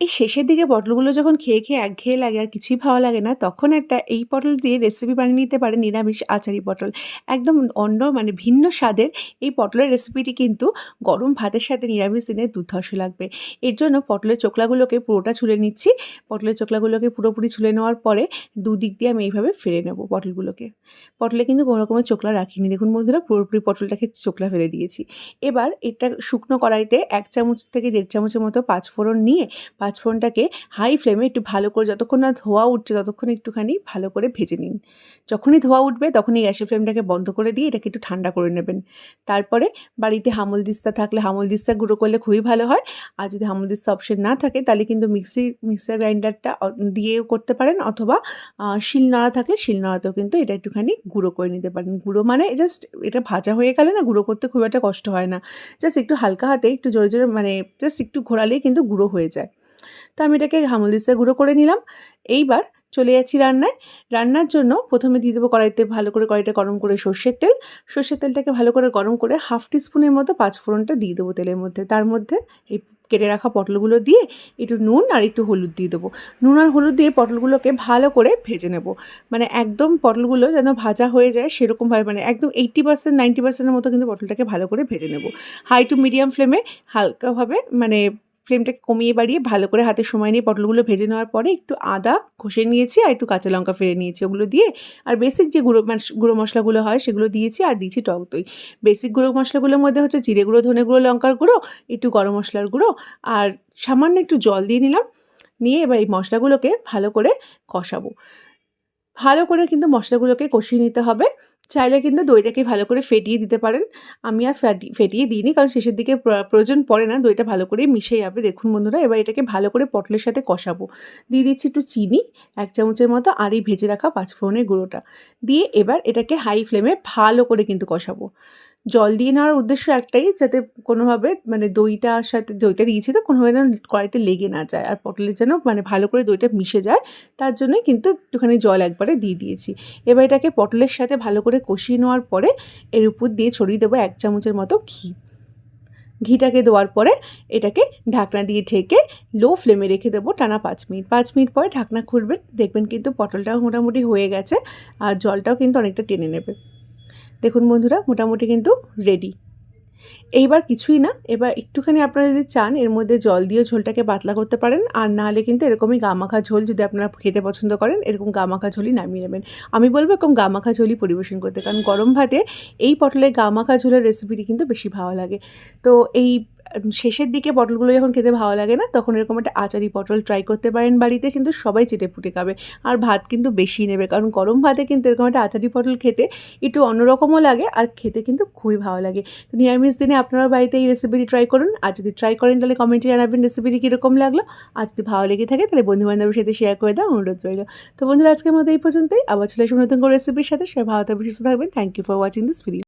এই শেষের দিকে পটলগুলো যখন খেয়ে খেয়ে একঘেয়ে লাগে আর কিছুই ভালো লাগে না, তখন একটা এই পটল দিয়ে রেসিপি বানিয়ে নিতে পারে নিরামিষ আচারি পটল। একদম অন্য মানে ভিন্ন স্বাদের এই পটলের রেসিপিটি কিন্তু গরম ভাতের সাথে নিরামিষ দিনে দুর্ধর্ষ লাগবে। এর জন্য পটলের চোকলাগুলোকে পুরোটা ছুলে নিচ্ছি। পটলের চোকলাগুলোকে পুরোপুরি ছুলে নেওয়ার পরে দুদিক দিয়ে আমি এইভাবে ফেলে নেব পটলগুলোকে। পটলে কিন্তু কোনো রকমের চোকলা রাখিনি। দেখুন বন্ধুরা, পুরোপুরি পটলটাকে চোকলা ফেলে দিয়েছি। এবার এটা শুকনো কড়াইতে এক চামচ থেকে দেড় চামচের মতো পাঁচফোড়ন নিয়ে পাঁচফোড়নটাকে হাই ফ্লেমে একটু ভালো করে যতক্ষণ না ধোয়া উঠছে ততক্ষণ একটুখানি ভালো করে ভেজে নিন। যখনই ধোয়া উঠবে তখনই গ্যাসের ফ্লেমটাকে বন্ধ করে দিয়ে এটাকে একটু ঠান্ডা করে নেবেন। তারপরে বাড়িতে হামল দিস্তা থাকলে হামল দিস্তা গুঁড়ো করলে খুবই ভালো হয়। আর যদি হামল দিস্তা অপশন না থাকে তাহলে কিন্তু মিক্সি মিক্সার গ্রাইন্ডারটা দিয়েও করতে পারেন অথবা শিলনোড়া থাকলে শিলনোড়াতেও কিন্তু এটা একটুখানি গুঁড়ো করে নিতে পারেন। গুঁড়ো মানে জাস্ট এটা ভাজা হয়ে গেলে না গুঁড়ো করতে খুব একটা কষ্ট হয় না। জাস্ট একটু হালকা হাতে একটু জোরে জোরে মানে জাস্ট একটু ঘোরালেই কিন্তু গুঁড়ো হয়ে যায়। তো আমি এটাকে হামল দিস্তা গুঁড়ো করে নিলাম। এইবার চলে যাচ্ছি রান্নায়। রান্নার জন্য প্রথমে দিয়ে দেবো কড়াইতে ভালো করে কড়াইটা গরম করে সর্ষের তেল। সর্ষের তেলটাকে ভালো করে গরম করে হাফ টিস্পুনের মতো পাঁচফোড়নটা দিয়ে দেবো তেলের মধ্যে। তার মধ্যে এই কেটে রাখা পটলগুলো দিয়ে একটু নুন আর একটু হলুদ দিয়ে দেবো। নুন আর হলুদ দিয়ে পটলগুলোকে ভালো করে ভেজে নেব। মানে একদম পটলগুলো যেন ভাজা হয়ে যায় সেরকমভাবে মানে একদম এইট্টি পার্সেন্ট নাইনটি পার্সেন্টের মতো কিন্তু পটলটাকে ভালো করে ভেজে নেব। হাই টু মিডিয়াম ফ্লেমে হালকাভাবে মানে ফ্লেমটাকে কমিয়ে বাড়িয়ে ভালো করে হাতে সময় নিয়ে পটলগুলো ভেজে নেওয়ার পরে একটু আদা ঘষে নিয়েছি আর একটু কাঁচা লঙ্কা ফেলে নিয়েছি। ওগুলো দিয়ে আর বেসিক যে গুঁড়ো গুঁড়ো মশলাগুলো হয় সেগুলো দিয়েছি আর দিয়েছি টক দই। বেসিক গুঁড়ো মশলাগুলোর মধ্যে হচ্ছে জিরে গুঁড়ো, ধনে গুঁড়ো, লঙ্কার গুঁড়ো, একটু গরম মশলার গুঁড়ো আর সামান্য একটু জল দিয়ে নিলাম। নিয়ে এবার এই মশলাগুলোকে ভালো করে কষাবো। ভালো করে কিন্তু মশলাগুলোকে কষিয়ে নিতে হবে। চাইলে কিন্তু দইটাকে ভালো করে ফেটিয়ে দিতে পারেন। আমি আর ফ্যাটি ফেটিয়ে দিইনি, কারণ শেষের দিকে প্রয়োজন পড়ে না, দইটা ভালো করে মিশে যাবে। দেখুন বন্ধুরা, এবার এটাকে ভালো করে পটলের সাথে কষাবো। দিয়ে দিচ্ছি একটু চিনি, এক চামচের মতো, আর এই ভেজে রাখা পাঁচফোড়নের গুঁড়োটা। দিয়ে এবার এটাকে হাই ফ্লেমে ভালো করে কিন্তু কষাবো। জল দিয়ে নেওয়ার উদ্দেশ্য একটাই, যাতে কোনোভাবে মানে দইটার সাথে, দইটা দিয়েছি তো, কোনোভাবে যেন কড়াইতে লেগে না যায়, আর পটলের যেন মানে ভালো করে দইটা মিশে যায়, তার জন্যই কিন্তু একটুখানি জল একবারে দিয়ে দিয়েছি। এবার এটাকে পটলের সাথে ভালো করে কষিয়ে নেওয়ার পরে এর উপর দিয়ে ছড়িয়ে দেবো এক চামচের মতো ঘি। ঘিটাকে দেওয়ার পরে এটাকে ঢাকনা দিয়ে ঢেকে লো ফ্লেমে রেখে দেবো টানা পাঁচ মিনিট। পাঁচ মিনিট পরে ঢাকনা খুলবেন, দেখবেন কিন্তু পটলটাও মোটামুটি হয়ে গেছে আর জলটাও কিন্তু অনেকটা টেনে নেবে। দেখুন বন্ধুরা, মোটামুটি কিন্তু রেডি এইবার কিছুই না। এবার একটুখানি আপনারা যদি চান, এর মধ্যে জল দিয়ে ঝোলটাকে পাতলা করতে পারেন। আর নাহলে কিন্তু এরকমই গামাখা ঝোল যদি আপনারা খেতে পছন্দ করেন, এরকম গামাখা ঝোলই নামিয়ে নেবেন। আমি বলব এরকম গামাখা ঝোলই পরিবেশন করতে। কারণ গরম ভাতে এই পটলের গামাখা ঝোলের রেসিপিটি কিন্তু বেশি ভালো লাগে। তো এই শেষের দিকে পটলগুলো যখন খেতে ভালো লাগে না, তখন এরকম একটা আচারি পটল ট্রাই করতে পারেন বাড়িতে, কিন্তু সবাই চেটে ফুটে খাবে। আর ভাত কিন্তু বেশি নেবে, কারণ গরম ভাতে কিন্তু এরকম একটা আচারি পটল খেতে একটু অন্যরকমও লাগে আর খেতে কিন্তু খুবই ভালো লাগে। তো নিরামিষ দিনে আপনারা বাড়িতে এই রেসিপিটি ট্রাই করুন। আর যদি ট্রাই করেন, তাহলে কমেন্টে জানাবেন রেসিপিটি কীরকম লাগল। আর যদি ভালো লেগে থাকে, তাহলে বন্ধুবান্ধবের সাথে শেয়ার করে দেওয়া অনুরোধ রইল। তো বন্ধুরা, আজকের মতো এই পর্যন্তই। আবার চলে আসুন নতুন কোনো রেসিপির সাথে। সবাই ভালো থাকবে সুস্থ থাকবেন। Thank you for watching this video